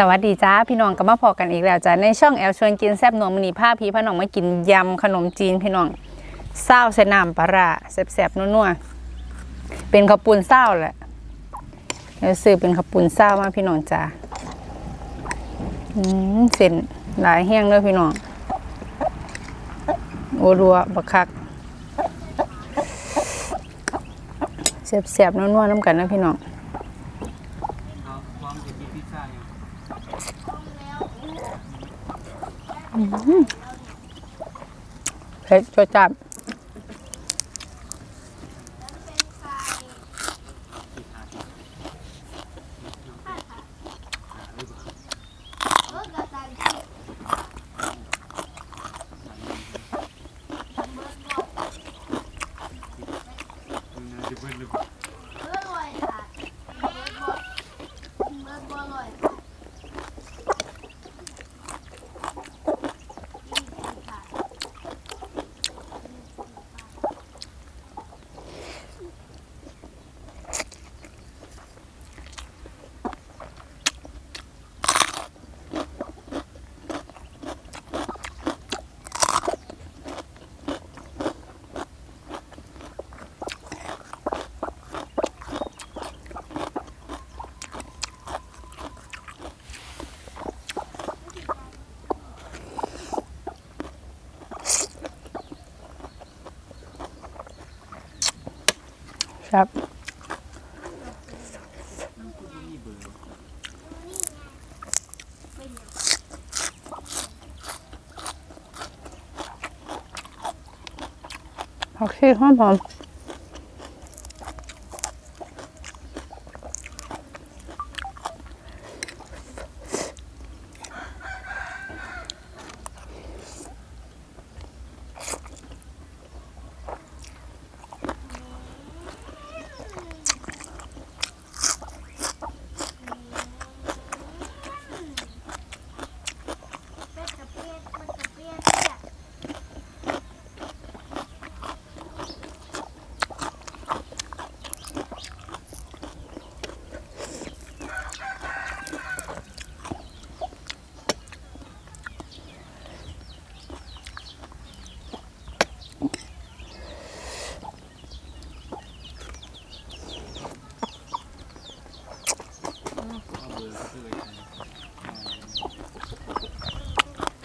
สวัสดีจ้าพี่น้องก็มาพอกันอีกแล้วจ้าในช่องแอลชวนกินแซบหนวมนีผ้าพีพาน้องมากินยำขนมจีนพี่น้องเศร้าใส่น้ำปลาร้าแซบๆนัวๆเป็นข้าวปุ้นเศร้าแหละเดี๋ยวซื้อเป็นข้าวปุ้นเศร้ามาพี่น้องจ้าอืมเส้นหลายแห้งเลยพี่น้องโอรัวบักคักแซบๆนัวๆน้ำกันนะพี่น้อง พร้อมจะกินพิซซ่ายัง เผ็ดจัดจัดจะเบิ้ลหรือ ครับผักชีหอมหอม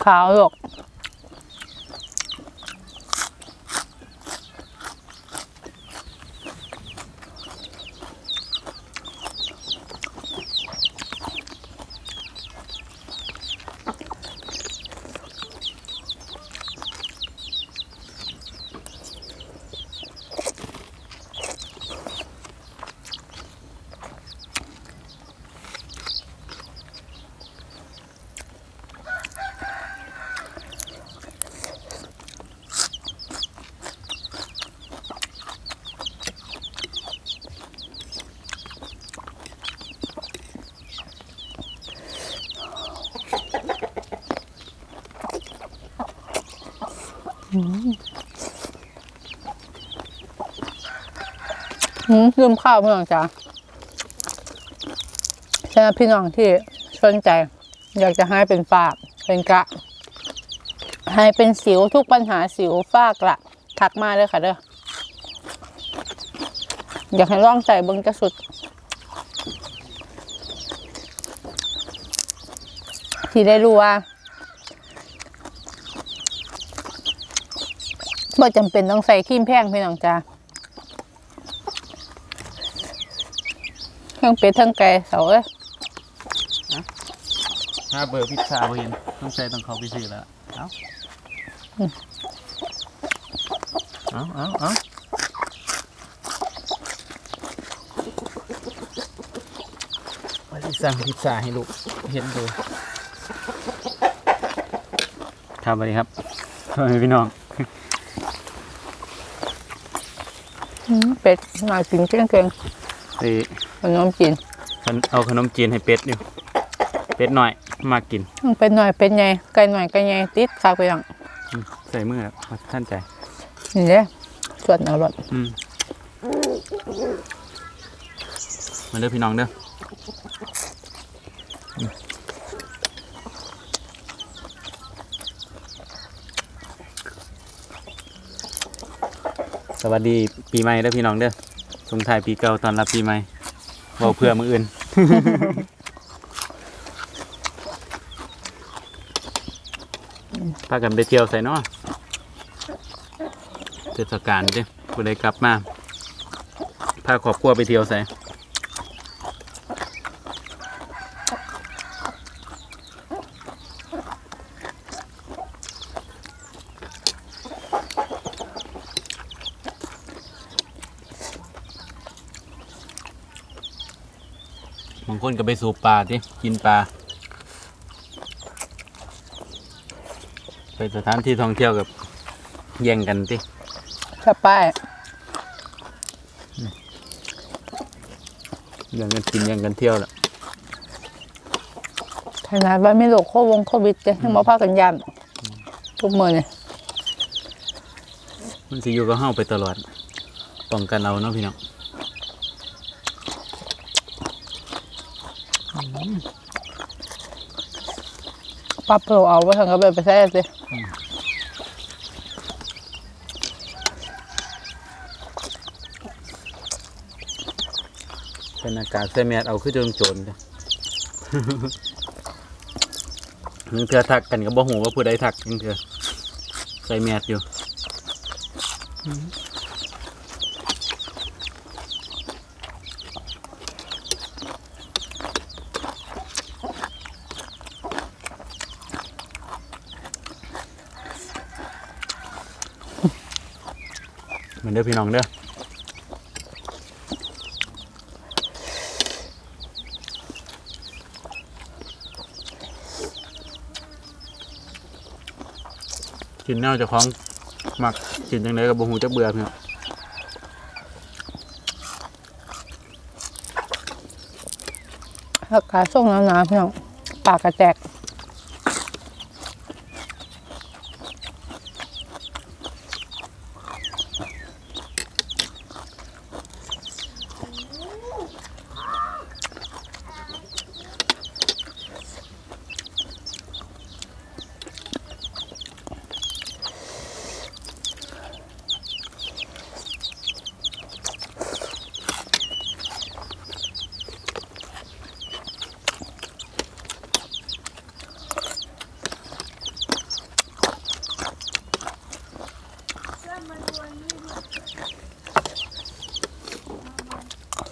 ขาวหรอก หืมลืมข้าวพี่น้องจ้าสำหรับพี่น้องที่สนใจ อยากจะให้เป็นฝากเป็นกระให้เป็นสิวทุกปัญหาสิวฝ้ากระทักมาเลยค่ะเด้ออยากให้ลองใส่เบิ้งจะสุด ที่ได้รู้ว่าบ่จำเป็นต้องใส่ครีมแพงพี่น้องจ้า ทั้งเป็ดทั้งไก่เสาเอ้ยถ้าเบอร์พิซซ่าบ่เห็นต้องใส่ต้องเขาไปซื้อแล้ว เอาเอาเอาเอาไปสิสั่งพิซซ่าให้ลูกเห็นดูครับสวัสดีครับพ่อแม่พี่น้องอืมเป็ดหน่อยกินเก่งเก่งไปๆ ขนมจีนเอาขนมจีนให้เป็ดอยู่เป็ดหน่อยมากินเป็ดหน่อยเป็ดใหญ่ไก่หน่อยไก่ใหญ่ติดฝากไปยังใส่มือครับท่านใจนี่เด้ส่วนเอารสมาเด้อพี่น้องเด้อสวัสดีปีใหม่เด้อพี่น้องเด้อสงทายปีเก่าตอนรับปีใหม่ เราเพื่อมืออื่น พากันไปเที่ยวใส่เนาะเทศกาลเด้ผู้ใดกลับมา พาครอบครัวไปเที่ยวใส่ คนก็ไปสูบปลาที่กินปลา ไปสถานที่ท่องเที่ยวกับแย่งกันที่ถ้าป้ายแย่งกันกินแย่งกันเที่ยวแหละขนาดว่าไม่โรคโควงโควิดจะยังมาพากันยามทุกมื้อเนี่ยมันสิอยู่กับเฮาไปตลอดป้องกันเราเนาะพี่น้อง ปรับโปรเอาไว้ทางก็ไปไปใช้สิเป็นอากาศใส่แมสเอาคือจนโจรจ้ะนึงเทือทักกันก็บ่หูว่าผู้ใดทักนึงเทือใส่แมสอยู่ เหมือนเด้อพี่น้องเด้อกินแนวเจะคล้องหมักกินยังไงกับบ่หูจะเบื่อเพี่นอากาศช่งหนาวๆพี่น้องปากกระแจก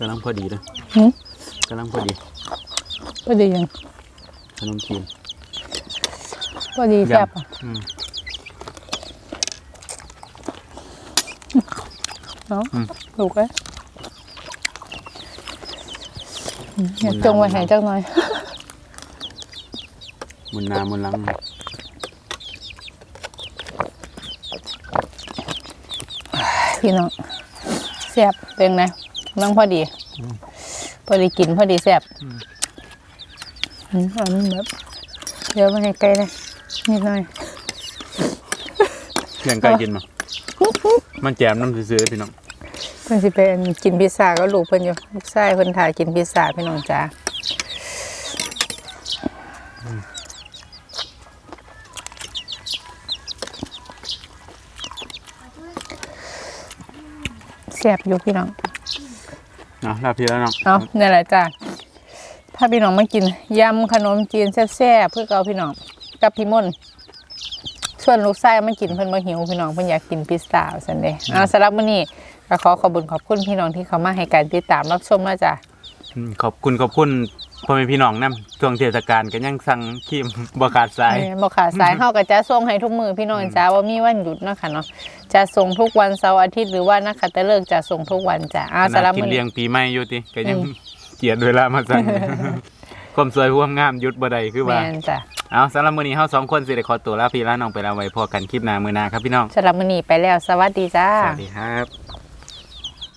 กำลังพอดีเลยหืมกำลังพอดีพอดียังขนมจีน พอดีแซ่บอะอืม เนาะอืม ถูกไหมอืมอยากจงไว้ให้จักหน่อย มุนหนามุนหลังพี่น้องแซ่บเป็นไง นั่งพอดี พอดีกินพอดีแซ่บอืมอันนี้แบบเดี๋ยวมาให้ไกลเลยนิดหน่อยเลี้ยงไก่กินมามันแจมน้ำซื้อๆพี่น้องเพิ่นสิเป็นกินพิซซ่าก็ลูกเพิ่นอยู่ลูกชายเพิ่นถ่ายกินพิซซ่าพี่น้องจ้าแซ่บอยู่พี่น้อง เนาะลาพี่แล้วเนาะเอานี่นแหละจ้าถ้าพี่น้องมากินยำขนมจีนแซ่บๆเพื่อเอาพี่น้องกับพี่มนต์ส่วนลูกชายมากินเพิ่นบ่หิวพี่น้องเพิ่นอยากกินพิซซ่าซั่นเด้เอาสำหรับมื้อนี้ก็ขอขอบคุณขอบคุณพี่น้องที่เข้ามาให้การติดตามรับชมนะจ้ะอืมขอบคุณขอบคุณ พ่อแม่พี่น้องนํช่วงเทศกาลก็ยังสั่งครีมบ่ขาดสายเออบ่ขาดสายเฮาก็จะส่งให้ทุกมื้อพี่น้องจ้าว่ามีวันหยุดเนาะค่ะเนาะจะส่งทุกวันเสาร์อาทิตย์หรือว่านักขัตฤกษ์จะส่งทุกวันจ้ะเอาขสำหนารัดบกินมื้อเลี้นี้ยงปีใหม่อยู่ติก็ยังอืมเกลียดเวลามาสั่งความสวยความงามหยุดบ่ได้คือว่า แม่นจ้ะเอาสำหรับมื้อนี้เฮาสองคนสิได้ขอตัวลาพี่ลาน้องไปแล้วไว้พอกันคลิปหน้ามื้อหน้าครับพี่น้อง สำหรับมื้อนี้ไปแล้วสวัสดีจ้า สวัสดีครับ